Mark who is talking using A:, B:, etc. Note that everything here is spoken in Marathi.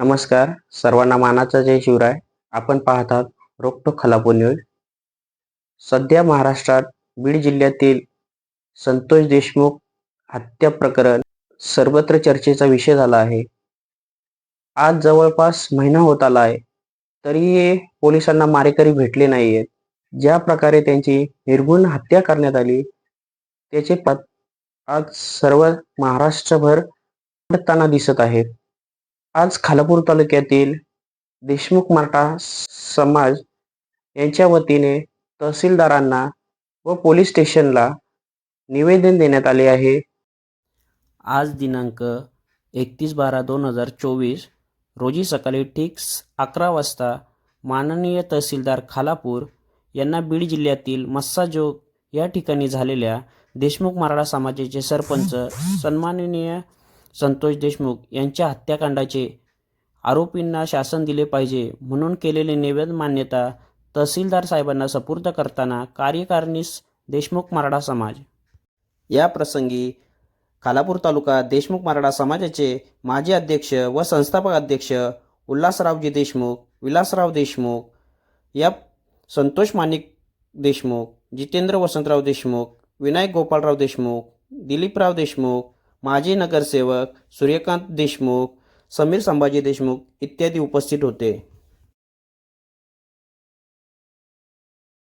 A: नमस्कार. सर्वांना मानाचा जय शिवराय. आपण पाहतात रोकटोक खलापो न्यूज. सध्या महाराष्ट्रात बीड जिल्ह्यातील संतोष देशमुख हत्या प्रकरण सर्वत्र चर्चेचा विषय झाला आहे. आज जवळपास महिना होत आला आहे. तरीही पोलिसांना मारेकरी भेटले नाही आहेत ज्या प्रकारे त्यांची निर्गुण हत्या करण्यात आली त्याचे पत आज सर्व महाराष्ट्रभर पडताना दिसत आहेत. आज खालापूर तालुक्यातील देशमुख मराठा समाज यांच्या वतीने तहसीलदारांना व पोलीस स्टेशनला निवेदन देण्यात आले आहे. आज दिनांक एकतीस बारा दोन हजार चोवीस रोजी सकाळी ठीक अकरा वाजता माननीय तहसीलदार खालापूर यांना बीड जिल्ह्यातील मस्साजोग या ठिकाणी झालेल्या देशमुख मराठा समाजाचे सरपंच सन्माननीय संतोष देशमुख यांच्या हत्याकांडाचे आरोपींना शासन दिले पाहिजे म्हणून केलेले निवेदन मान्यता तहसीलदार साहेबांना सपूर्द करताना कार्यकारिणीस देशमुख मराठा समाज. या प्रसंगी खालापूर तालुका देशमुख मराठा समाजाचे माजी अध्यक्ष व संस्थापक अध्यक्ष उल्हासरावजी देशमुख विलासराव देशमुख या संतोष माणिक देशमुख जितेंद्र वसंतराव देशमुख विनायक गोपाळराव देशमुख दिलीपराव देशमुख माजी नगरसेवक सूर्यकांत देशमुख समीर संभाजी देशमुख इत्यादी उपस्थित होते.